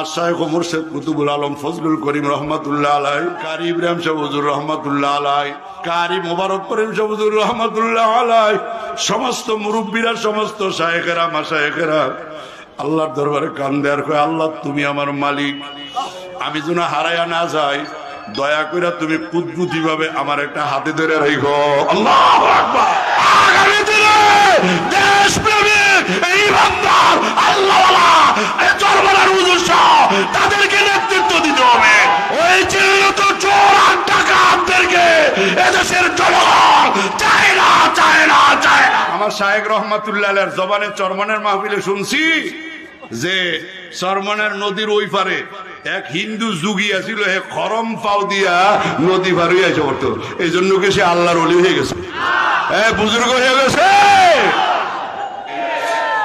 আমার শাহেখ মুর্শেদ কুতুবুল আলম ফজলুল করিম রহমতুল্লাহ আলাই কারি ইব্রাহিম শাহবুজুর রহমতুল্লাহ আলাই কারি মোবারক করিম শাহবুজুর রহমতুল্লাহ আলাই সমস্ত মুরব্বীরা, সমস্ত শাহেকেরা মাসায়েকেরা আল্লাহর দরবারে কান দেয়ার কয়, আল্লাহ, তুমি আমার মালিক। আমি যেন হারাইয়া না যাই, দয়া করে তুমি কুদ্রুতি ভাবে আমার একটা হাতে ধরে রাখো আল্লাহ আগামী দিনে তাদেরকে নেতৃত্ব দিতে হবে। ওই চোর এদেশের জনগণ চায় না চায় না চায় না। আমার চরমনের মাহফিলে শুনছি যে নদীর ওই পারে এক হিন্দু যুগী আছিল, হে খরম পাও দিয়া নদী পার পড়তো। এই জন্য কি সে আল্লাহর অলি হয়ে গেছে? হ্যাঁ বুজুর্গ হয়ে গেছে?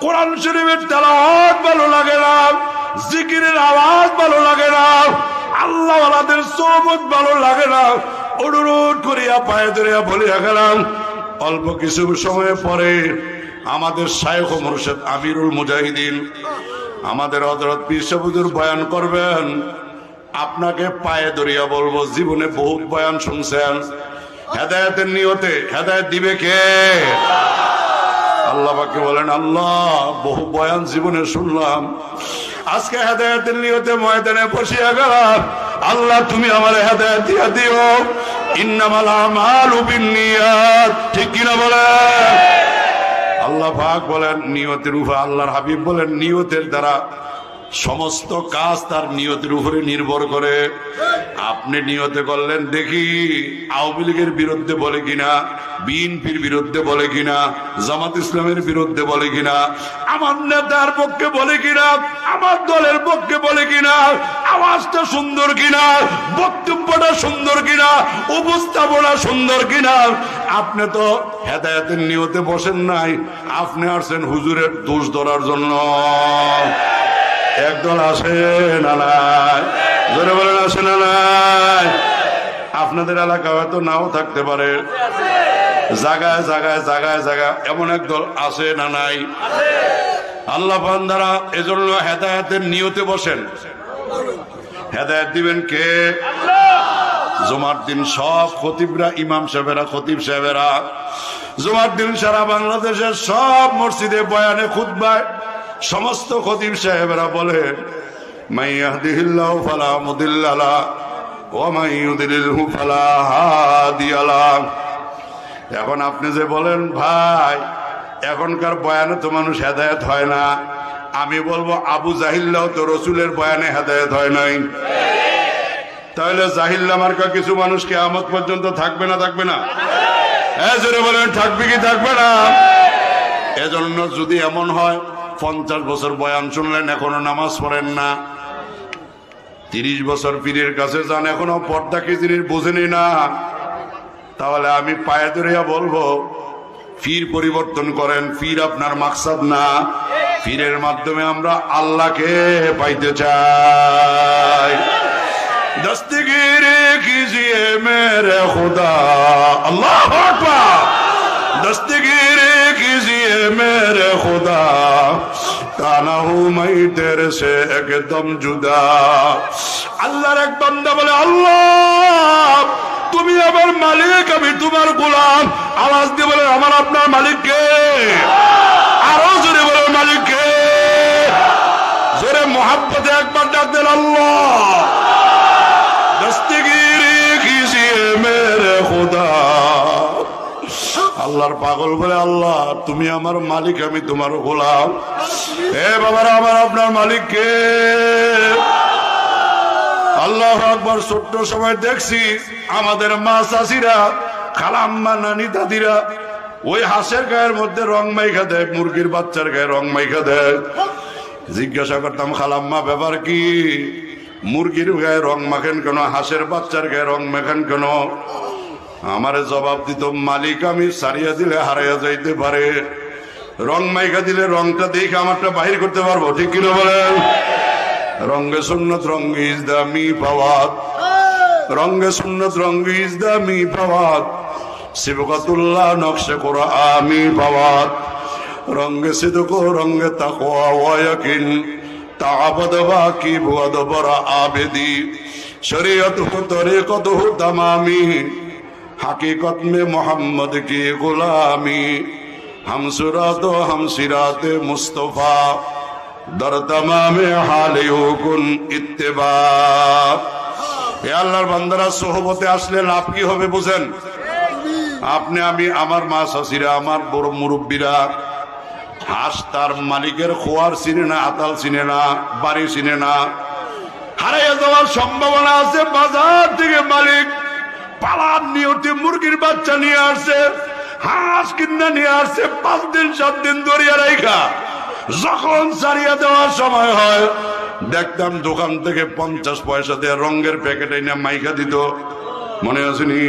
কোরআন শরীফের তেলাওয়াত ভালো লাগে না, জিকিরের আওয়াজ ভালো লাগে না আল্লাহ আলাদের সোবত ভালো লাগে না। অনুরোধ করিয়া পায়ে ধরিয়া বলিয়া গেলাম, অল্প কিছু সময় পরে আমাদের শায়খ মুর্শেদ আমিরুল মুজাহিদিন আমাদের হজরত বিশ্ববুদুর বয়ান করবেন, আপনাকে পায়ে ধরিয়া বলব, জীবনে বহুত বয়ান শুনছেন। হেদায়তের নিয়তে হেদায়ত দিবে কে? আল্লাহ পাকে বলেন, আল্লাহ, বহু বয়ান জীবনে শুনলাম। আজকে হেদায়তের নিয়তে ময়দানে বসিয়া গেলাম। আল্লাহ, তুমি আমার হেদায়ত দিয়া দিও। ইন্নামাল ঠিক কিনা বলে আল্লাহ পাক বলেন, নিয়তের উপর আল্লাহর হাবিব বলেন, নিয়তের দ্বারা সমস্ত কাজ তার নিয়তের উপরে নির্ভর করে। আপনি নিয়তে করলেন, দেখি আওয়ামী লীগের বিরুদ্ধে বলে কিনা, বিএনপির বিরুদ্ধে বলে কিনা, জামাত ইসলামের বিরুদ্ধে বলে কিনা, আমার নেতার পক্ষে বলে কিনা, আমার দলের পক্ষে বলে কিনা, আওয়াজটা সুন্দর কিনা, বক্তব্যটা সুন্দর কিনা, উপস্থাপনা সুন্দর কিনা। আপনি তো হেদায়তের নিয়তে বসেন নাই, আপনি আসছেন হুজুরের দোষ ধরার জন্য। একদল আসে না নাই? জোরে বলেন আসে না নাই? আপনাদের এলাকা হয়তো নাও থাকতে পারে। জাগায় জাগায় জাগায় জায়গায় এমন একদল আসে না নাই? আল্লাহ বান্দারা এজন্য হেদায়তের নিয়তে বসেন। হেদায়ত দিবেন কে? জমার দিন সব খতিবরা, ইমাম সাহেবেরা, খতিব সাহেবেরা। জমার দিন সারা বাংলাদেশের সব মসজিদে বয়ানে খুতবায়। সমস্ত খতিব সাহেবেরা বলে ফালা মাইয়ুদিলিলহু ফালা এখন আপনি যে বলেন, ভাই, এখনকার বয়ানে তো মানুষ হেদায়েত হয় না। আমি বলব, আবু জাহিল্লাও তো রসুলের বয়ানে হেদায়েত হয় নাই। তাহলে জাহিল্লা মার্কা কিছু মানুষকে কেয়ামত পর্যন্ত থাকবে না থাকবে না? হ্যাঁ বলেন, থাকবে কি থাকবে না? এজন্য যদি এমন হয় পঞ্চাশ বছর বয়ান শুনলেন, এখনও নামাজ পড়েন না। তিরিশ বছর পীরের কাছে যান, এখনও পর্দা কি জিনিস বোঝেনি না। তাহলে আমি পায়ে ধরিয়া বলব ফির পরিবর্তন করেন ফির আপনার মাকসাদ না। ফিরের মাধ্যমে আমরা আল্লাহকে পাইতে চাই। দস্তগিরি কি মেরে খুদা, আল্লাহ আকবার। دستگیر کیجیے میرے خدا؟ تانا ہوں میں تیرے سے ایک دم جدا۔ আল্লাহর এক বলে আল্লাহ তুমি আমার মালিক আমি তোমার গোলাম আওয়াজ দিয়ে বলে আমার আপনার মালিককে আরও জোরে বলে মালিককে জোরে মোহাম্মতে একবার ডাক দেন আল্লাহ আল্লাহর পাগল বলে আল্লাহ, তুমি আমার মালিক, আমি তোমার গোলাম। এ বাবারা, আমার আপনার মালিক কে? আল্লাহ আকবর, ছোট্ট সময় দেখছি আমাদের মা চাষিরা, খালাম্মা, নানি, দাদিরা, ওই হাঁসের গায়ের মধ্যে রং মাইখা দেয়, মুরগির বাচ্চার গায়ে রং মাইখা দেয়। জিজ্ঞাসা করতাম, খালাম্মা, ব্যাপার কি? মুরগির গায়ে রং মাখেন কেন? হাঁসের বাচ্চার গায়ে রং মাখেন কেন? আমারে জবাব দিত, মালিক, আমি সারিয়া দিলে হারাইয়া যাইতে পারে। রং মাইকা দিলে রংটা দেখে আমারটা বাহির করতে পারব, ঠিক কিনা বলেন? রঙ্গে সুন্নত রঙ্গ ইজ দা পাওয়াত। রঙ্গে সুন্নত রঙ্গ ইজ মি পাওয়াত। শিবকাতুল্লাহ নকশে করা আমি পাওয়াত। রঙ্গে সিদকো রঙ্গে তাকওয়া ওয়া ইয়াকিন। তাআবাদ বাকি বুয়াদ আবেদি। শরীয়ত হু তরিকত হু তমামি। हकीकत में मोहम्मद की गुलामी हम सुरात हम सिरात मुस्तफ़ा दर तमाम हाल हुकुन इत्तेबा এ আল্লাহর বান্দারা সোহবতে আসলে লাভ কি হবে বুঝেন আপনি আমি আমার মা শাশিরা আমার বড় মুরব্বীরা হাঁস তার মালিকের খোয়ার চিনে না আতাল চিনে না বাড়ি চিনে না হারাইয়া যাওয়ার সম্ভাবনা আছে বাজার থেকে মালিক পালার নিয়তে মুরগির বাচ্চা নিয়ে আসছে হাঁস কিনা নিয়ে আসছে পাঁচ দিন, সাত দিন ধরিয়া রাইখা। যখন সারিয়া দেওয়ার সময় হয়, দেখতাম দোকান থেকে পঞ্চাশ পয়সা দিয়ে রঙের প্যাকেট এনে মাইকা দিত। মনে আসেনি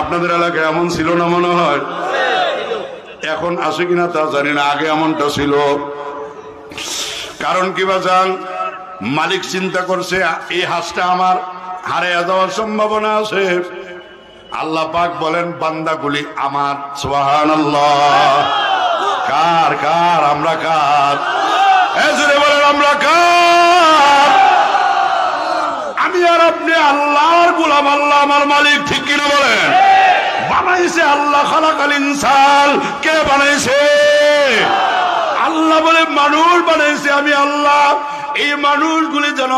আপনাদের এলাকায় এমন ছিল না মনে হয়? এখন আসে কিনা তা জানি না, আগে এমনটা ছিল। কারণ কি বাজান মালিক চিন্তা করছে, এই হাঁসটা আমার হারিয়ে যাওয়ার সম্ভাবনা আছে। আল্লাহ পাক বলেন, বান্দাগুলি আমার সোহান কার কার, আমরা কার? আমরা কার? আমি আর আপনি আল্লাহর গোলাম, আল্লাহ আমার মালিক, ঠিক কিনা বলেন? বানাইছে আল্লাহ খালাকাল ইনসান। কে বানাইছে? আল্লাহ বলে, মানুষ বানাইছে, আমি আল্লাহ। এই মানুষগুলি যেন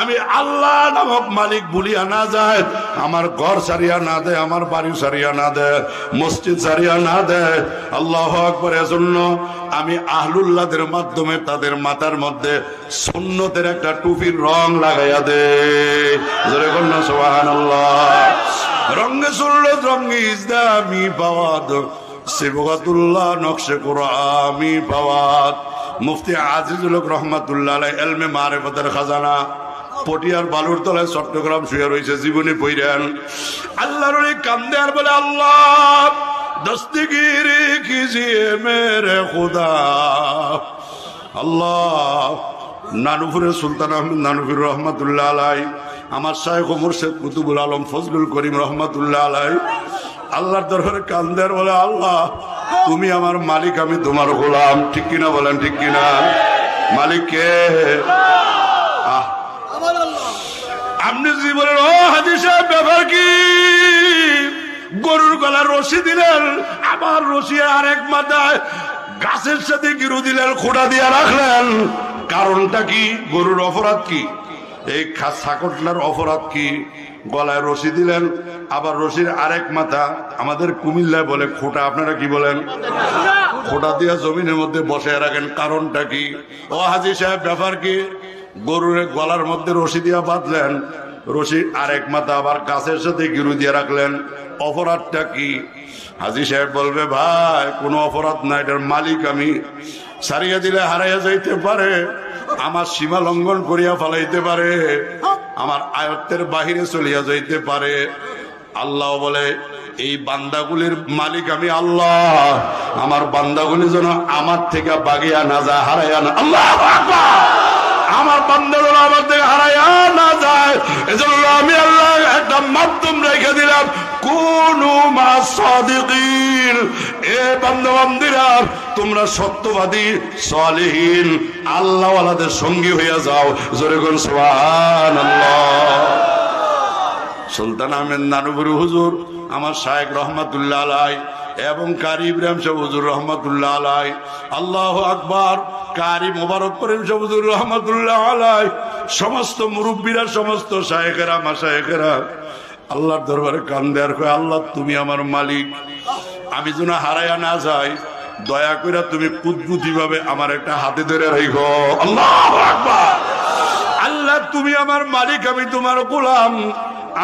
আমি আল্লাহ নামক মালিক ভুলিয়া না যায়, আমার ঘর সারিয়া না দেয়, আমার বাড়ি সারিয়া না দেয়, মসজিদ সারিয়া না দেয়। আল্লাহ আকবর, এজন্য আমি আহলুল্লাদের মাধ্যমে তাদের মাথার মধ্যে সুন্নতের একটা টুপির রং লাগাইয়া দে রঙ্গে সুল্লত রঙ্গে ইসলামি পাওয়াত শিবগাতুল্লাহ নকশে কোরআমি পাওয়াত। মুফতি আজিজুল হক রহমাতুল্লাহ এলমে মারেফতের খাজানা, পটিয়ার বালুর তলায় চট্টগ্রাম শুয়ে রয়েছে, জীবনী পইরেন। আল্লাহর কান্দে আর বলে, আল্লাহ, দস্তগিরি কিজিয়ে মেরে খুদা? আল্লাহ, নানুপুরের সুলতান আহমেদ নানুপুর রহমাতুল্লাহ আলাই আমার শাহেখ মুর্শেদ কুতুবুল আলম ফজলুল করিম রহমাতুল্লাহ আলাই আল্লাহর দরবারে কান্দের বলে, আল্লাহ, তুমি আমার মালিক, আমি তোমার গোলাম। ঠিক কিনা বলেন, ঠিক কিনা? মালিক কে? আপনি বলেন ও সাহেব ব্যাপার কি? গরুর গলার রশি দিলেন, আবার রশি আরেক মাথায় গাছের সাথে গিরু দিলেন, খোঁড়া দিয়ে রাখলেন। কারণটা কি? গরুর অপরাধ কি? এই ছাকটলার অপরাধ কি? গলায় রশি দিলেন, আবার রশির আরেক মাথা আমাদের কুমিল্লায় বলে, খোটা আপনারা কি বলেন? খোটা দিয়া জমিনের মধ্যে বসে রাখেন, কারণটা কি? ও হাজি সাহেব, ব্যাপার কি? গরুর গলার মধ্যে রশি দিয়া বাঁধলেন, রশির আরেক মাথা আবার গাছের সাথে গিরু দিয়ে রাখলেন। অপরাধটা কি? হাজি সাহেব বলবে, ভাই, কোনো অপরাধ না, এটার মালিক আমি সারিয়া দিলে হারাইয়া যাইতে পারে। আমার সীমা লঙ্ঘন করিয়া ফেলাইতে পারে, আমার আয়ত্তের বাহিরে চলিয়া যাইতে পারে। আল্লাহ বলে, এই বান্দাগুলির মালিক আমি আল্লাহ। আমার বান্দাগুলি যেন আমার থেকে বাগিয়া না যায়, হারাইয়া না আল্লাহ আমার বান্দাগুলো আমার থেকে হারাইয়া না যায়, এজন্য আমি আল্লাহ একটা মাধ্যম রেখে দিলাম, কোন মা সাদিকিন এ বান্ধবান্ধীরা তোমরা সত্যবাদী, সালেহীন, আল্লাহওয়ালাদের সঙ্গী হইয়া যাও। জোরে কোন সোহান সুলতান আহমেদ নানুবুরি হুজুর, আমার শায়েক রহমাতুল্লাহ আলাই এবং কারি ইব্রাহিম হুজুর রহমতুল্লাহ আলাই আল্লাহ আকবার, কারি মোবারক করিম হুজুর রহমতুল্লাহ আলাই সমস্ত মুরব্বীরা, সমস্ত শায়েকেরা মাসায়েকেরা আল্লাহর দরবারে কান দেয়ার কয়, আল্লাহ, তুমি আমার মালিক। আমি যেন হারাইয়া না যাই, দয়া করে তুমি কুদরতি ভাবে আমার একটা হাতে ধরে রাখো আল্লাহ আল্লাহ, তুমি আমার মালিক, আমি তোমার গোলাম।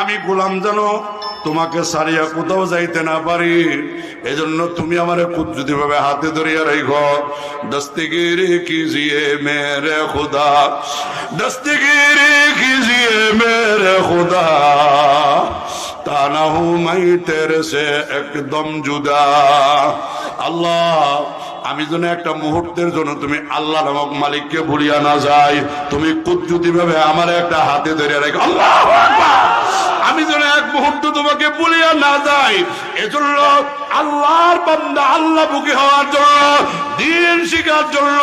আমি গোলাম জানো তোমাকে সারিয়া কোথাও যাইতে না পারি। এজন্য তুমি আমার কুদ্রুতি ভাবে হাতে ধরিয়া রেখ দস্তগিরি কিজিয়ে মেরে খুদা। দস্তগিরি কিজিয়ে মেরে খুদা। একদম জুদা। আল্লাহ, আমি যেন একটা মুহূর্তের জন্য তুমি আল্লাহ নামক মালিককে ভুলিয়া না যাই। তুমি কুদ্রুতি ভাবে আমার একটা হাতে ধরে রেখে। আল্লাহ আমি যেন এক মুহূর্ত তোমাকে ভুলিয়া না যাই। এজন্য আল্লাহর বান্দা আল্লাহ বুকে হওয়ার জন্য, দিন শিখার জন্য,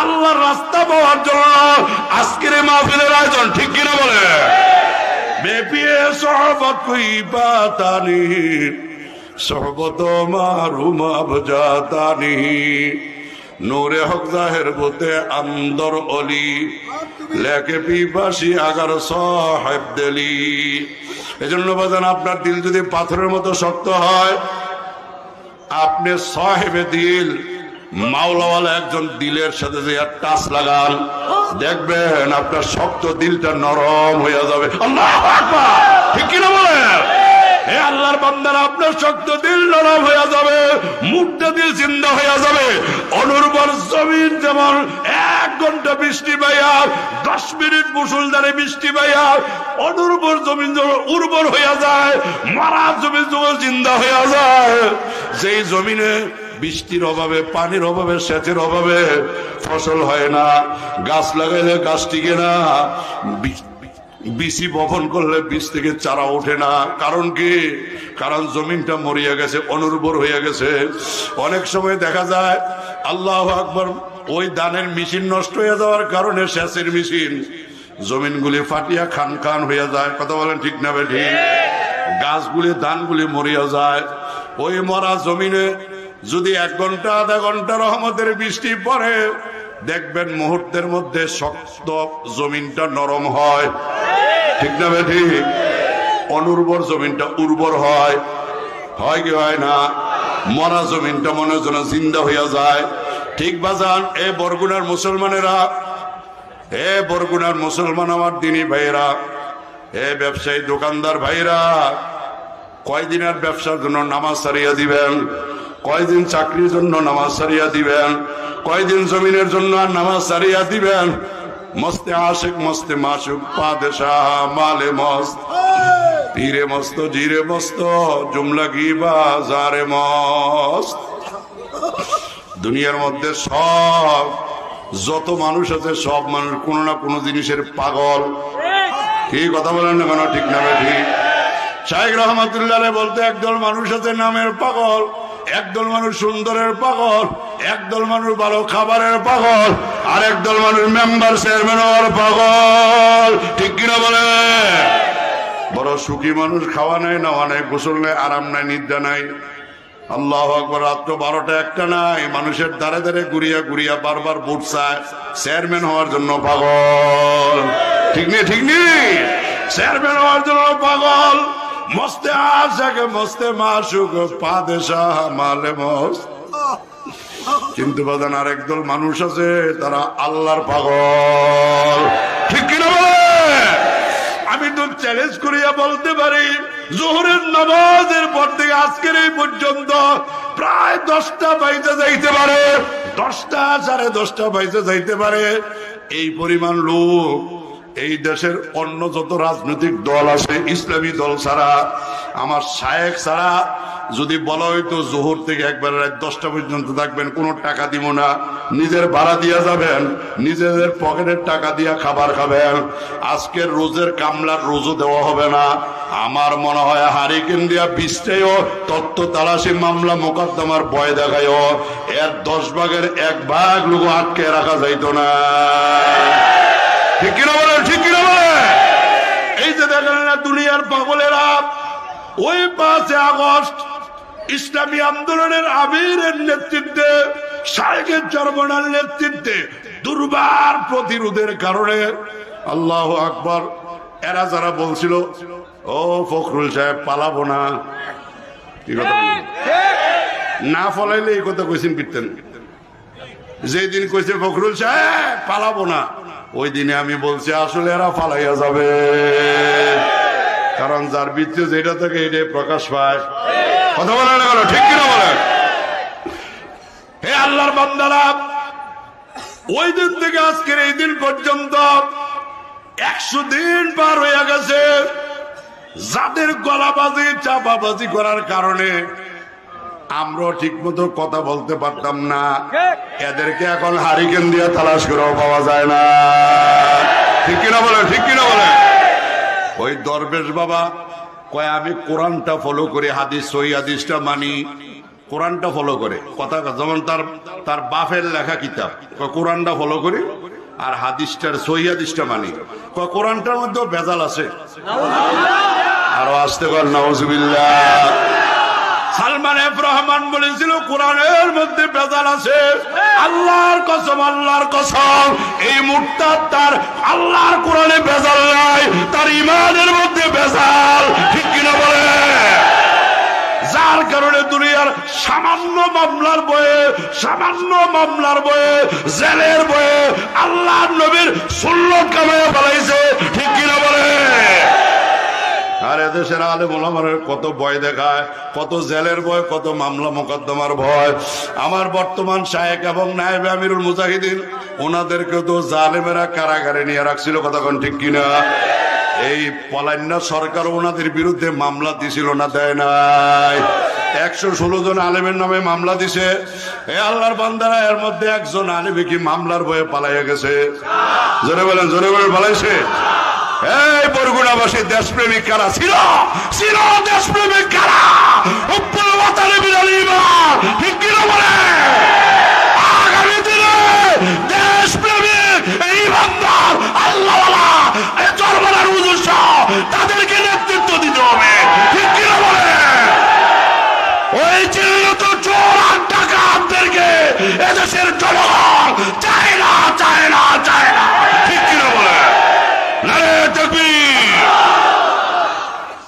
আল্লাহর রাস্তা পাওয়ার জন্য আজকের মাহফিলের আয়োজন ঠিক কিনা বলে? বেপিয়ে সহবত কই পাতানি সহবত মারুমা বজাতানি নূরে হক জাহের বতে আন্দর অলি। লেকে পিপাসি আগার সাহেব দেলি। এজন্য বাজান, আপনার দিল যদি পাথরের মতো শক্ত হয়, আপনি সাহেবে দিল মাওলাওয়ালা একজন দিলের সাথে যে টাচ লাগান দেখবেন আপনার শক্ত দিলটা নরম হয়ে যাবে। আল্লাহু ঠিক কিনা বলেন? আল্লাহর বান্দারা, আপনার শক্ত দিল নরম হয়ে যাবে মুখটা দিল জিন্দা হয়ে যাবে। অনুর্বর জমিন যেমন এক ঘণ্টা বৃষ্টি পাইয়া, দশ মিনিট মুসুলধারে বৃষ্টি পাইয়া, অনুর্বর জমিন যখন উর্বর হয়ে যায় মারা জমিন যখন জিন্দা হয়ে যায়, যেই জমিনে বৃষ্টির অভাবে পানির অভাবে সেচের অভাবে ফসল হয় না গাছ লাগাইলে গাছ টিকে না বিসি বপন করলে বীজ থেকে চারা ওঠে না কারণ কি কারণ জমিনটা মরিয়া গেছে অনুর্বর হয়ে গেছে অনেক সময় দেখা যায় আল্লাহ আকবর ওই দানের মেশিন নষ্ট হয়ে যাওয়ার কারণে সেচের মেশিন জমিনগুলি ফাটিয়া খান খান হয়ে যায় কথা বলেন ঠিক না বে ঠিক গাছগুলি ধানগুলি মরিয়া যায় ওই মরা জমিনে যদি এক ঘণ্টা, আধা ঘণ্টা রহমতের বৃষ্টি পড়ে, দেখবেন মুহূর্তের মধ্যে শক্ত জমিনটা নরম হয়। ঠিক না অনুর্বর জমিনটা উর্বর হয়। হয় কি হয় না? মরা জমিনটা মনে যেন জিন্দা হইয়া যায়। ঠিক বাজান, এ বরগুনার মুসলমানেরা হে বরগুনার মুসলমান আমার দিনী ভাইয়েরা হে ব্যবসায়ী দোকানদার ভাইরা কয়দিনের ব্যবসার জন্য নামাজ সারিয়া দিবেন? কয়দিন চাকরির জন্য নামাজ সারিয়া দিবেন? কয়দিন জমিনের জন্য আর নামাজ সারিয়া দিবেন? মস্তে আশেক, মস্তে মাসুক পাদেশা মালে মস্ত। পীরে মস্ত, জিরে মস্ত, জুমলা গিবা জারে মস্ত। দুনিয়ার মধ্যে সব, যত মানুষ আছে, সব মানুষ কোনো না কোনো জিনিসের পাগল। কি কথা বলেন না কেন? ঠিক না বে ঠিক শাহেক রহমতুল্লাহ বলতে একদল মানুষ আছে, নামের পাগল। একদল মানুষ সুন্দরের পাগল, একদল মানুষ ভালো খাবারের পাগল আর একদল মানুষ মেম্বার চেয়ারম্যান হওয়ার পাগল। ঠিক কিনা বলে? বড় সুখী মানুষ খাওয়া নাই, নেওয়া নাই, গোসল নাই, আরাম নাই, নিদ্রা নাই। আল্লাহ আকবর, রাত্র বারোটা একটা নাই, মানুষের দ্বারে দ্বারে ঘুরিয়া ঘুরিয়া বারবার বুট চায় চেয়ারম্যান হওয়ার জন্য পাগল। ঠিক নেই ঠিক নেই চেয়ারম্যান হওয়ার জন্য পাগল। মস্তে আশাকে মস্তে মাসুক পাদেশা মালে মস্ত। কিন্তু বাদান আর একদল মানুষ আছে, তারা আল্লাহর পাগল। ঠিক কিনা আমি তো চ্যালেঞ্জ করিয়া বলতে পারি, জোহরের নামাজের পর থেকে আজকের এই পর্যন্ত প্রায় দশটা বাইতে যাইতে পারে। দশটা সাড়ে দশটা বাইতে যাইতে পারে। এই পরিমাণ লোক এই দেশের অন্য যত রাজনৈতিক দল আছে, ইসলামী দল ছাড়া, আমার শায়েক ছাড়া, যদি বলা হইতো জোহর থেকে একবার রাত দশটা পর্যন্ত থাকবেন, কোনো টাকা দিব না। নিজের ভাড়া দিয়া যাবেন, নিজেদের পকেটের টাকা দিয়া খাবার খাবেন। আজকের রোজের কামলার রোজও দেওয়া হবে না। আমার মনে হয় হারিকেন দিয়া বিশটাইও তত্ত্ব তালাশি মামলা মোকদ্দমার ভয় দেখায়ও। এর দশ ভাগের এক ভাগ লোক আটকে রাখা যাইত না। ঠিক কিনা বলে ঠিক কিনা বলে এই যে দেখেন না, দুনিয়ার পাগলেরা, ওই পাঁচে আগস্ট ইসলামী আন্দোলনের আমিরের নেতৃত্বে শাহেকের চরমনার নেতৃত্বে দুর্বার প্রতিরোধের কারণে আল্লাহ আকবর, এরা যারা বলছিল, ও ফখরুল সাহেব, পালাবো না? না ফলাইলে এই কথা কইছেন কীর্তেন যেদিন কইছে, ফখরুল সাহেব, পালাবো না। ওই দিনে আমি বলছি, আসলে এরা ফালাইয়া যাবে। কারণ যার ভিত্তি যেটা থেকে, এটাই প্রকাশ পায়। কথা বলে না কেন? ঠিক কিনা বলেন? হে আল্লাহর বান্দারা, ওই দিন থেকে আজকের এই দিন পর্যন্ত একশো দিন পার হয়ে গেছে। যাদের গলাবাজি, চাপাবাজি করার কারণে আমরাও ঠিক মতো কথা বলতে পারতাম না। এদেরকে এখন হারিকেন দিয়ে তালাশ করেও পাওয়া যায় না। ঠিক কিনা বলে ঠিক কিনা বলে ওই দরবেশ বাবা কয় আমি কোরআনটা ফলো করি হাদিস সই হাদিসটা মানি। কোরআনটা ফলো করে। কথা যেমন তার তার বাফের লেখা কিতাব। কোরআনটা ফলো করি আর হাদিসটার সই হাদিসটা মানি। কয় কোরআনটার মধ্যেও বেজাল আছে। আরও আসতে পার নওয়াজুবিল্লাহ সালমান এফ রহমান বলেছিল, কোরআনের মধ্যে বেজাল আছে। আল্লাহর কসম আল্লাহর কসম, এই মুক্তা তার আল্লাহর কোরআনে বেজাল নাই, তার ইমানের মধ্যে বেজাল। ঠিক কিনা বলে? যার কারণে দুনিয়ার সামান্য মামলার বয়ে, সামান্য মামলার বয়ে, জেলের বয়ে আল্লাহ নবীর সুল্লত কামাইয়া ফেলাইছে। ঠিক কিনা বলে? আর এদেশের আলে মোলামার কত ভয় দেখায়, কত জেলের ভয়, কত মামলা মোকদ্দমার ভয়। আমার বর্তমান শায়েক এবং নায়েবে আমিরুল মুজাহিদিন, ওনাদেরকে তো জালেমেরা কারাগারে নিয়ে রাখছিল কতক্ষণ ঠিক কিনা? এই পলান্য সরকার ওনাদের বিরুদ্ধে মামলা দিছিল না, দেয় নাই। একশো ষোলো জন আলেমের নামে মামলা দিছে। এ আল্লাহর বান্দারা, এর মধ্যে একজন আলেমে কি মামলার বয়ে পালাইয়া গেছে? জোরে বলেন জোরে বলেন, পালাইছে? এই বরগুনাবাসী, দেশপ্রেমিক কারা? ছিল ছিল দেশপ্রেমিক কারা? বলে? আগামী দিনে দেশপ্রেমিক তাদেরকে নেতৃত্ব দিতে হবে বলে? ওই চোর এদেশের জনগণ চায় না চায় না, চায় না ঠিক কিনা বলে নারে তাকবীর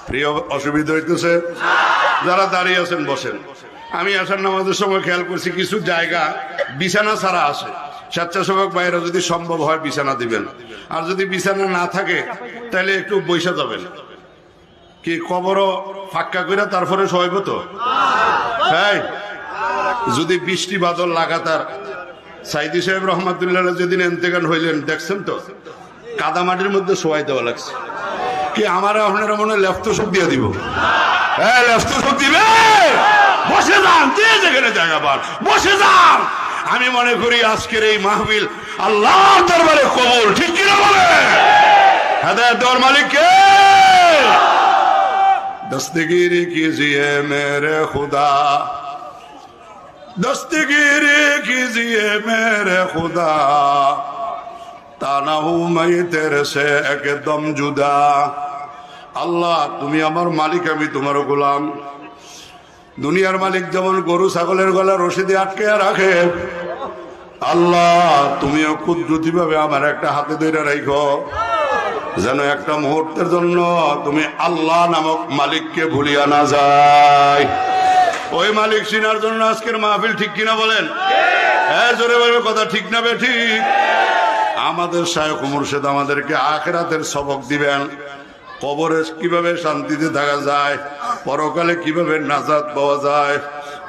প্রিয় অসুবিধা হইতেছে? যারা দাঁড়িয়ে আছেন, বসেন। আমি আসার নামাজের সময় খেয়াল করছি, কিছু জায়গা বিছানা ছাড়া আছে। স্বেচ্ছাসেবক বাইরে যদি সম্ভব হয় বিছানা দিবেন। আর যদি বিছানা না থাকে, তাহলে একটু বৈশা যাবেন। কি কবরও ফাক্কা করে তারপরে সহাইব তো? হ্যাঁ যদি বৃষ্টি বাদল লাগাতার, সাইদি সাহেব রহমাতুল্লাহ যেদিন এন্তেকান হইলেন, দেখছেন তো? কাদামাটির মধ্যে শোয়াই দেওয়া লাগছে। কি আমার আপনারা মনে লেফত সব দিয়ে দিব? হ্যাঁ লেফত সব দিবে? বসে যান, যে যেখানে জায়গা পান, বসে যান। আমি মনে করি আজকের এই মাহবিল আল্লাহ দরবারে কবুল, ঠিক কিনা বলে? হেদায়ত দর মালিককে দস্তগিরি কিজিয়ে মেরে খুদা? দস্তগিরি কিজিয়ে মেরে খুদা? তা না হু মাই তেরে সে একদম জুদা। আল্লাহ, তুমি আমার মালিক, আমি তোমার গোলাম। দুনিয়ার মালিক যেমন গরু, ছাগলের গলা রশিদে আটকে রাখে, আল্লাহ, তুমিও কুদরতি ভাবে আমার একটা হাতে ধরে রাখো যেন একটা মুহূর্তের জন্য তুমি আল্লাহ নামক মালিককে ভুলিয়া না যায় ওই মালিক চিনার জন্য আজকের মাহফিল ঠিক কিনা বলেন? হ্যাঁ জোরে বলবে কথা ঠিক না ঠিক আমাদের শায়ক মুর্শেদ আমাদেরকে আখেরাতের সবক দিবেন। কবরে কীভাবে শান্তিতে থাকা যায়, পরকালে কীভাবে নাজাদ পাওয়া যায়,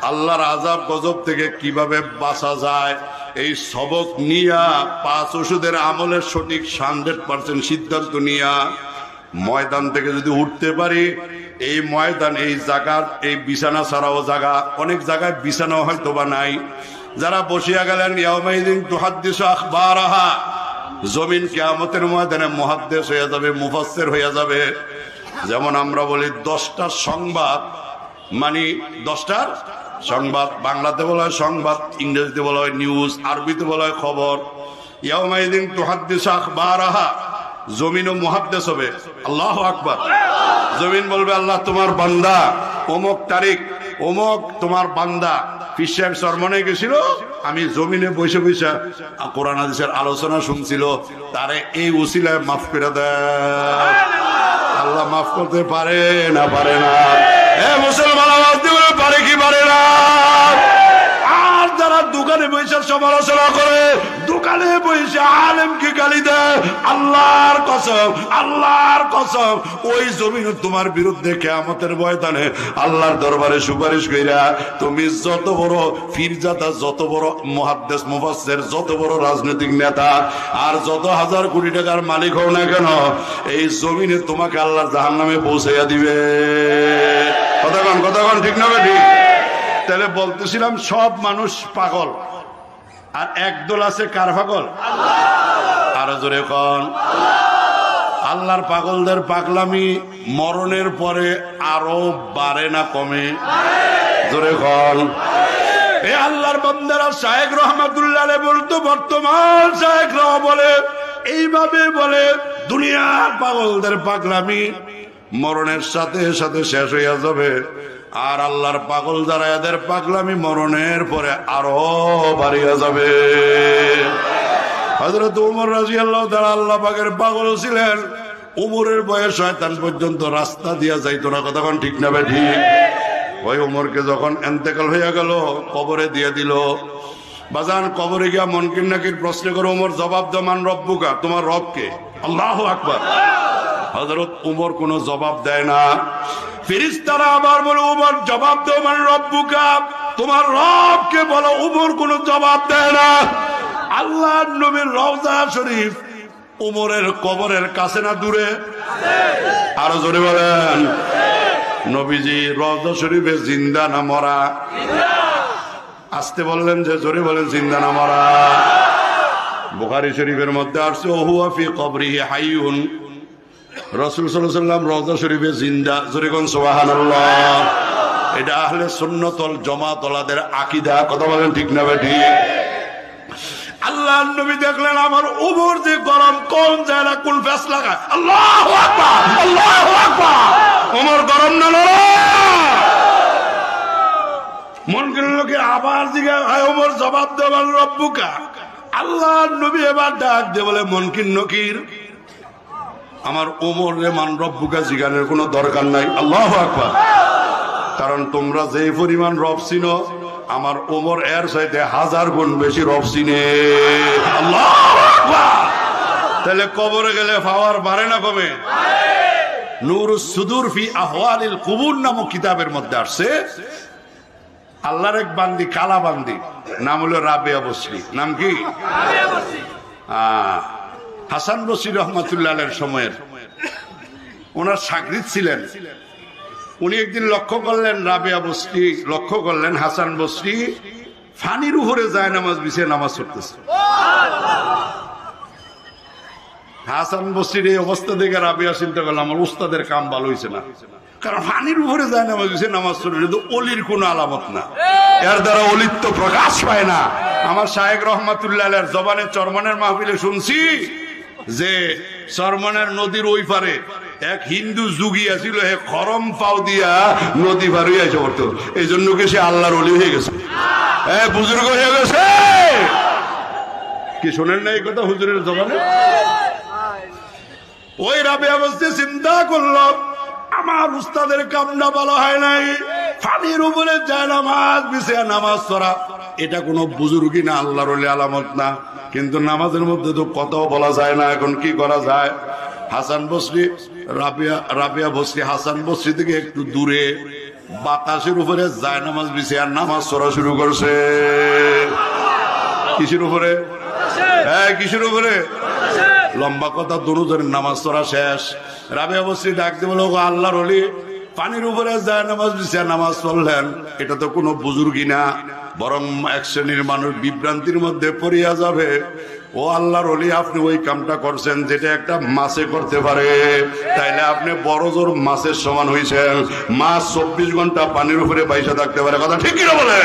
আল্লাহর আজাব গজব থেকে কীভাবে বাঁচা যায়, এই সবক নিয়া পাঁচ ওষুধের আমলের সঠিক হান্ড্রেড পার্সেন্ট সিদ্ধান্ত নিয়া ময়দান থেকে যদি উঠতে পারি, এই ময়দান, এই জায়গার এই বিছানা ছাড়াও জায়গা, অনেক জায়গায় বিছানা হয়তো বা নাই। যারা বসিয়া গেলেন ইয়ামাইদিন তুহাদ্দিস আখবার আহা জমিন কেয়ামতের ময়দানে মহাদ্দেশ হয়ে যাবে মুফাসের হয়ে যাবে। যেমন আমরা বলি দশটার সংবাদ মানে দশটার সংবাদ, বাংলাতে বলা হয় সংবাদ, ইংরেজিতে বলা হয় নিউজ, আরবিতে বলা হয় খবর। ইয়ামাইদিন তুহাদ্দিস আখবার আহা জমিন ও মুহাদ্দেশ হবে। আল্লাহ আকবার। জমিন বলবে, আল্লাহ তোমার বান্দা, অমুক তারিখ, অমুক তোমার বান্দা। ফির সাহেব গেছিল? আমি জমিনে বসে বসে কোরআন হাদিসের আলোচনা শুনছিল। তারে এই উসিলায় মাফ করে দেয় আল্লাহ মাফ করতে পারে না পারে না। এ মুসলমান আওয়াজ দিবে, পারে কি পারে না? যারা দোকানে বসে সমালোচনা করে, দোকানে বসে আলেমকে গালি দেয়, আল্লাহর কসম আল্লাহর কসম, ওই জমিন তোমার বিরুদ্ধে কেয়ামতের ময়দানে আল্লাহর দরবারে সুপারিশ কইরা তুমি যত বড় ফিরজাদা যত বড় মহাদ্দেশ মুফাসসির, যত বড় রাজনৈতিক নেতা, আর যত হাজার কোটি টাকার মালিক হও না কেন, এই জমিনে তোমাকে আল্লাহর জাহান্নামে পৌঁছাইয়া দিবে। কথাগণ কথাগণ ঠিক না ঠিক? তাহলে বলতেছিলাম সব মানুষ পাগল। আর একদল আছে কার পাগল? আরও জোরে কন। আল্লাহর পাগলদের পাগলামি মরণের পরে আরও বাড়ে না কমে? জোরে কন। এ আল্লাহর বন্দারা শাহেক রহমাতুল্লাহ বলতো, বর্তমান শাহেক রহ বলে, এইভাবে বলে, দুনিয়ার পাগলদের পাগলামি মরণের সাথে সাথে শেষ হইয়া যাবে। আর আল্লাহর পাগল যারা এদের পাগলামি মরণের পরে আরও বাড়িয়া যাবে। হজরত উমর রাজি আল্লাহ তারা আল্লাহ পাকের পাগল ছিলেন। উমরের বয়স শয়তান পর্যন্ত রাস্তা দিয়া যাইতো না কতক্ষণ ঠিক না বে ঠিক? ওই উমরকে যখন এন্তেকাল হইয়া গেল, কবরে দিয়ে দিল। বাজান, কবরে গিয়া মনকির নাকির প্রশ্ন করে, উমর, জবাব দমান রব্বুকা? তোমার রবকে আল্লাহ আকবার। হজরত উমর কোন জবাব দেয় না। ফিরিস্তারা আবার বলে, উমর, জবাব দেও মানে রব্বুকা। তোমার রবকে বলো, উমর কোন জবাব দেয় না। আল্লাহ নবীর রওজা শরীফ উমরের কবরের কাছে না দূরে? আরও জোরে বলেন। নবীজি, রওজা শরীফে জিন্দা না মরা? আসতে বললেন যে, জোরে বলেন, জিন্দা না মরা। বুখারি শরীফের মধ্যে আসছে, ওহুয়া ফি কবরিহি হাইউন রসুল সাল্লাম রওজা শরীফে জিন্দা। জরিগন এটা আহলে সুন্নতল জমাতলাদের আকিদা। কথা বলেন ঠিক না বেঠি আল্লাহ নবী দেখলেন আমার উমর যে গরম কোন যায় না কোন ফ্যাস লাগায়। আল্লাহ আল্লাহ উমর গরম না মন কেন লোকে আবার হয় ওমর জবাব দেওয়ার রব্বুকা। আল্লাহ নবী এবার ডাক দে বলে, মনকিন নকির। আমার ওমর রে মান রব্বুকা জিগানের কোনো দরকার নাই। আল্লাহ আকবার। কারণ তোমরা যে পরিমাণ রব চিনো আমার ওমর এর সাথে হাজার গুণ বেশি রব চিনে। আল্লাহ তাহলে কবরে গেলে পাওয়ার বাড়ে না কমে? নূর সুদূর ফি আহওয়ালিল কুবুর নামক কিতাবের মধ্যে আসছে। আল্লাহর এক বান্দি কালা বান্দি নাম হলো রাবেয়া বসরি নাম কি? আহ, হাসান বসির রহমতুল্লাহ সময়ের। ওনার সাকরিত ছিলেন। উনি একদিন লক্ষ্য করলেন রাবেয়া বসরি লক্ষ্য করলেন হাসান বসরি ফানির উপরে যায় নামাজ বিছিয়ে নামাজ পড়তেছে। হাসান বসরির এই অবস্থা দেখে রাবিয়া চিন্তা করলাম আমার উস্তাদের কাম ভালো হয়েছে না। কারণ পানির উপরে যায় নামাজ দিছে নামাজ পড়ে তো অলির কোনো আলামত না। এর দ্বারা অলিত্ব প্রকাশ পায় না। আমার শাহেক রহমাতুল্লাহ জবানের চরমনের মাহফিলে শুনছি যে চরমনের নদীর ওই পারে এক হিন্দু যুগী আছিল হে খরম পাও দিয়া নদী পার হয়ে এসে পড়তো। এই জন্য কি সে আল্লাহর অলি হয়ে গেছে? হ্যাঁ বুজুর্গ হয়ে গেছে! কি শোনেন না এই কথা হুজুরের জবানে? ওই রাবে অবস্থা চিন্তা করল, আমার উস্তাদের কামনা ভালো হয় নাই। পানির উপরে যায় নামাজ বিছে নামাজ পড়া। এটা কোনো বুজুর্গি না, আল্লাহর আলামত না। কিন্তু নামাজের মধ্যে তো কথাও বলা যায় না, এখন কি করা যায়? হাসান বসরি, রাবিয়া রাবিয়া বসরি, হাসান বসরি থেকে একটু দূরে, বাতাসের উপরে যায় নামাজ বিছে আর নামাজ পড়া শুরু করছে। কিসের উপরে? হ্যাঁ কিসের উপরে? লম্বা কথা দুজনের নামাজ পড়া শেষ। রাবিয়া অবশ্যই ডাকতে বলো, "ওগো, আল্লাহর অলি পানির উপরে যায়, নামাজ নামাজ পড়লেন। এটা তো কোনো বুজুর্গি না, বরং এক শ্রেণির মানুষ বিভ্রান্তির মধ্যে পড়িয়া যাবে। ও আল্লাহর অলি আপনি ওই কামটা করছেন যেটা একটা মাসে করতে পারে। তাইলে আপনি বড় জোর মাসের সমান হয়েছেন মাস চব্বিশ ঘণ্টা পানির উপরে বাইসা থাকতে পারে। কথা ঠিক কিনা বলে?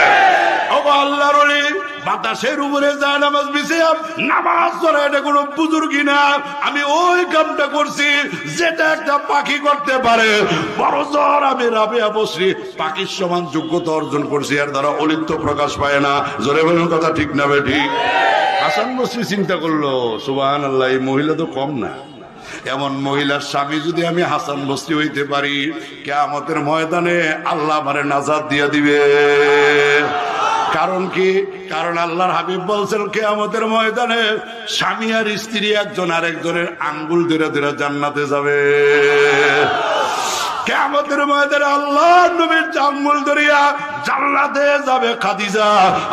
আল্লাহর অলি বাতাসের উপরে যায় নামাজ বিছিয়ে নামাজ পড়া এটা কোনো বুজুর্গি না। আমি ওই কামটা করছি, যেটা একটা পাখি করতে পারে। বড় জোর আমি রাবে বসি পাখির সমান যোগ্যতা অর্জন করছি, আর দ্বারা অলিত্ব প্রকাশ পায় না। জোরে বলুন, কথা ঠিক না বে ঠিক। হাসান বসরি চিন্তা করল সুবাহান আল্লাহ এই মহিলা তো কম না। এমন মহিলার স্বামী যদি আমি হাসান বস্তি হইতে পারি, কেয়ামতের ময়দানে আল্লাহ আমারে নাজাদ দিয়া দিবে। কারণ কি? কারণ আল্লাহর হাবিব বলছেন কে আমাদের ময়দানে স্বামী আর স্ত্রী একজন আর একজনের আঙ্গুল ধীরে ধীরে জান্নাতে যাবে। কে আমাদের ময়দানে আল্লাহ নবীর আঙ্গুল ধরিয়া জান্নাতে যাবে খাদিজা।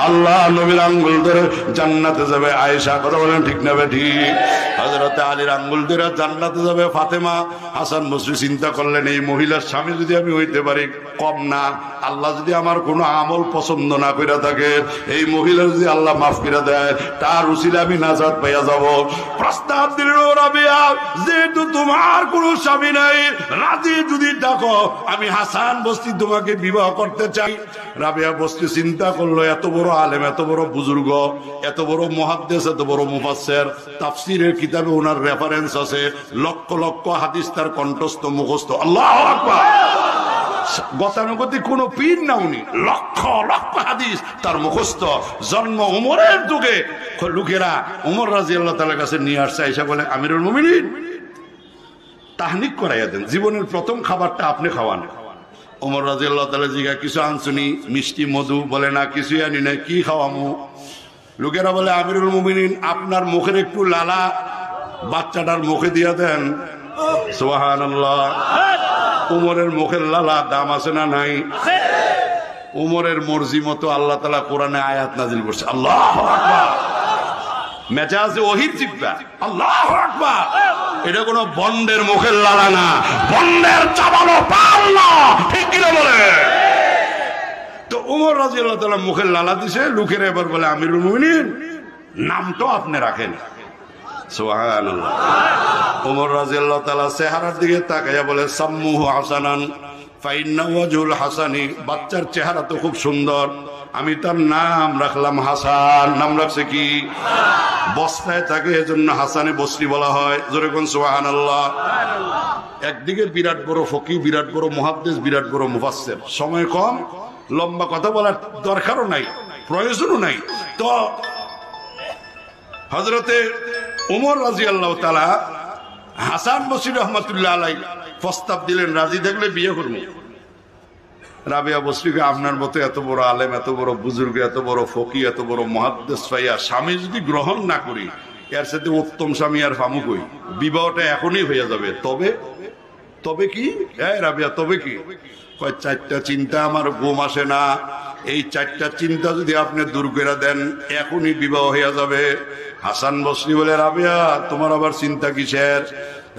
আল্লাহ নবীর আঙ্গুল ধরে জান্নাতে যাবে আয়েশা। কথা বলেন ঠিক না ঠিক হজরতে আলীর আঙ্গুল ধরে জান্নাতে যাবে ফাতেমা। হাসান বসরি চিন্তা করলেন, এই মহিলার স্বামী যদি আমি হইতে পারি, কম না। আল্লাহ যদি আমার কোনো আমল পছন্দ না করে থাকে, এই মহিলা যদি আল্লাহ মাফ করে দেয়, তার উচিলে আমি নাজাদ পাইয়া যাব। প্রস্তাব দিলেন, ও রাবিয়া, যেহেতু তোমার কোনো স্বামী নাই, রাজি যদি দেখো আমি হাসান বস্তি তোমাকে বিবাহ করতে চাই। রাবিয়া বস্তি চিন্তা করল, এত বড় আলেম, এত বড় বুজুর্গ, এত বড় মহাদ্দেশ এত বড় মুফাসের তাফসিরের কিতাবে ওনার রেফারেন্স আছে, লক্ষ লক্ষ হাদিস তার কণ্ঠস্থ, মুখস্থ। আল্লাহ আকবার! গতানুগতিক কোন পীর না উনি। লক্ষ লক্ষ হাদিস তার মুখস্থ। জন্ম উমরের যুগে। লোকেরা উমর রাজি আল্লাহ তালার কাছে নিয়ে আসছে, এসে বলে, আমিরুল মুমিনিন, তাহনিক করাইয়া দেন। জীবনের প্রথম খাবারটা আপনি খাওয়ান। ওমর রাজি আল্লাহ তালা জিগা কিছু আনছুনি, মিষ্টি, মধু বলে না, কিছুই আনি না কি খাওয়ামু? লোকেরা বলে, আমিরুল মুমিনিন, আপনার মুখের একটু লালা বাচ্চাটার মুখে দিয়ে দেন। সোহান উমরের মুখের লালা দাম আছে না নাই? উমরের মর্জি মতো আল্লাহ তালা কোরআনে আয়াত নাজিল করছে। আল্লাহ মেজাজে ওহির জিব্বা। আল্লাহ আকবার। এটা কোনো বন্ডের মুখের লালা না। বন্ডের চাবানো পাল্লা। ঠিক কিনা বলে? তো উমর রাজি আল্লাহ মুখের লালা দিছে, লোকের এবার বলে, আমিরুল মুমিনিন তো আপনি রাখেন। সোহান উমর রাজিয়াল্লাহ তালা সেহারার দিকে তাকাইয়া বলে, সাম্মুহ হাসানান। হাসানি, বাচ্চার চেহারা তো খুব সুন্দর। আমি তার নাম রাখলাম হাসান। নাম রাখছে কি? বস্তায় থাকে, এজন্য হাসানে বসরি বলা হয়। জোরে কোন আল্লাহ একদিকে বিরাট বড় ফকি, বিরাট বড় মুহাদ্দিস, বিরাট বড় মুফাসসির। সময় কম, লম্বা কথা বলার দরকারও নাই, প্রয়োজনও নাই। তো হজরতে উমর রাজি আল্লাহ তালা হাসান বসির রহমতুল্লাহ আলাই প্রস্তাব দিলেন, রাজি দেখলে বিয়ে করব। রাবিয়া বসরিকে আপনার মতো এত বড় আলেম, এত বড় বুজুর্গ, এত বড় ফকি এত বড় মহাদ্দেশ স্বামী যদি গ্রহণ না করি, এর সাথে উত্তম স্বামী আর ফামু কই? বিবাহটা এখনই হয়ে যাবে। তবে তবে কি? হ্যাঁ রাবিয়া, তবে কি? কয়, চারটা চিন্তা আমার ঘুম আসে না। এই চারটা চিন্তা যদি আপনি দূর করে দেন, এখনই বিবাহ হয়ে যাবে। হাসান বসরি বলে, রাবিয়া, তোমার আবার চিন্তা কিসের?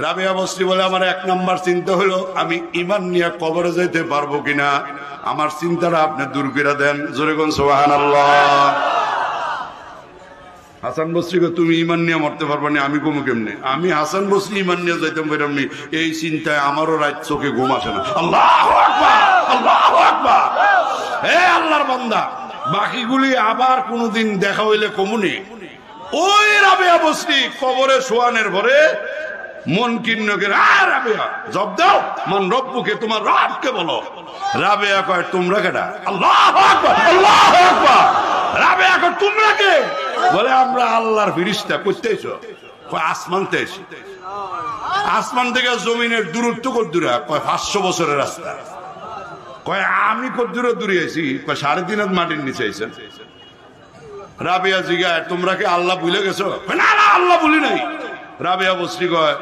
রাবিয়া বসরি বলে, আমার এক নম্বর চিন্তা হলো, আমি ইমান নিয়ে কবরে যেতে পারব কিনা? আমার চিন্তাটা আপনি দূর করে দেন। জোরে কোন সোহান হাসান বস্রিকে তুমি ইমান নিয়ে মরতে পারবা না, আমি ঘুমো কেমনে? আমি হাসান বস্রি ইমান নিয়ে যাইতাম পারলাম এই চিন্তায় আমারও রাত চোখে ঘুম আসে না। আল্লাহ আল্লাহ আকবার। হে আল্লাহর বান্দা, বাকিগুলি আবার কোনোদিন দেখা হইলে কমুনি। ওই রাবেয়া বসরি কবরে শোয়ানের ভরে মন কিন্নকে রাবেয়া জব দাও, মন রব্বুকে, তোমার রবকে বলো। রাবেয়া কয়, তোমরা কেটা আল্লাহ আল্লাহ রাবেয়া কয়, তোমরা কে? বলে, আমরা আল্লাহর ফিরিস্তা করতেছ আসমান আসমান থেকে জমিনের দূরত্ব কত দূরে কয়, পাঁচশো বছরের রাস্তা। আমি কত দূরে দূরে আছি। সাড়ে তিন হাত মাটির নিচে আইসেন রাবিয়া জিগায়, তোমরা কি আল্লাহ ভুলে গেছো? না আল্লাহ ভুলি নাই। রাবিয়া বস্রি কয়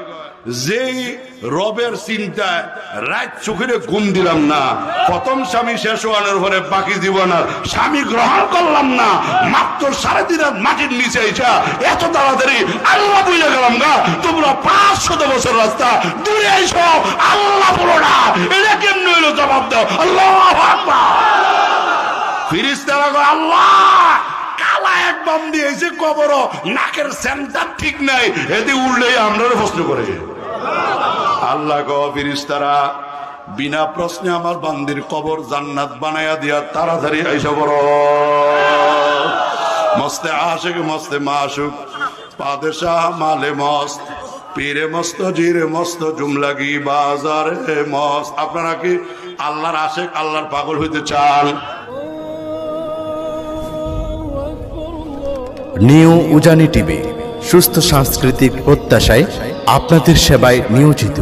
যেই রবের চিন্তায় রাত চোখের ঘুম দিলাম না প্রথম স্বামী শেষ হওয়ানোর পরে বাকি জীবন আর স্বামী গ্রহণ করলাম না মাত্র সাড়ে তিন মাটির নিচে আইসা এত তাড়াতাড়ি আল্লাহ বুঝে গেলাম গা তোমরা পাঁচশত বছর রাস্তা দূরে আইসো আল্লাহ বলো না এটা কেমন হইল জবাব দাও আল্লাহ কয়, আল্লাহ কালা এক বাম দিয়েছে কবর নাকের সেন্টার ঠিক নাই এতে উঠলেই আমরা প্রশ্ন করে। আল্লাহ গো ফিরিস্তারা, বিনা প্রশ্নে আমার বান্দির কবর জান্নাত বানায়া দিয়া তাড়াতাড়ি আইসা বড় মস্তে আশেক, মস্তে মাসুক পাদেশাহ, মালে মস্ত, পীরে মস্ত, জিরে মস্ত জুমলাগি বাজারে মস্ত। আপনারা কি আল্লাহর আশেক, আল্লাহর পাগল হইতে চান? New Ujani TV. সুস্থ সাংস্কৃতিক প্রত্যাশায় আপনাদের সেবায় নিয়োজিত।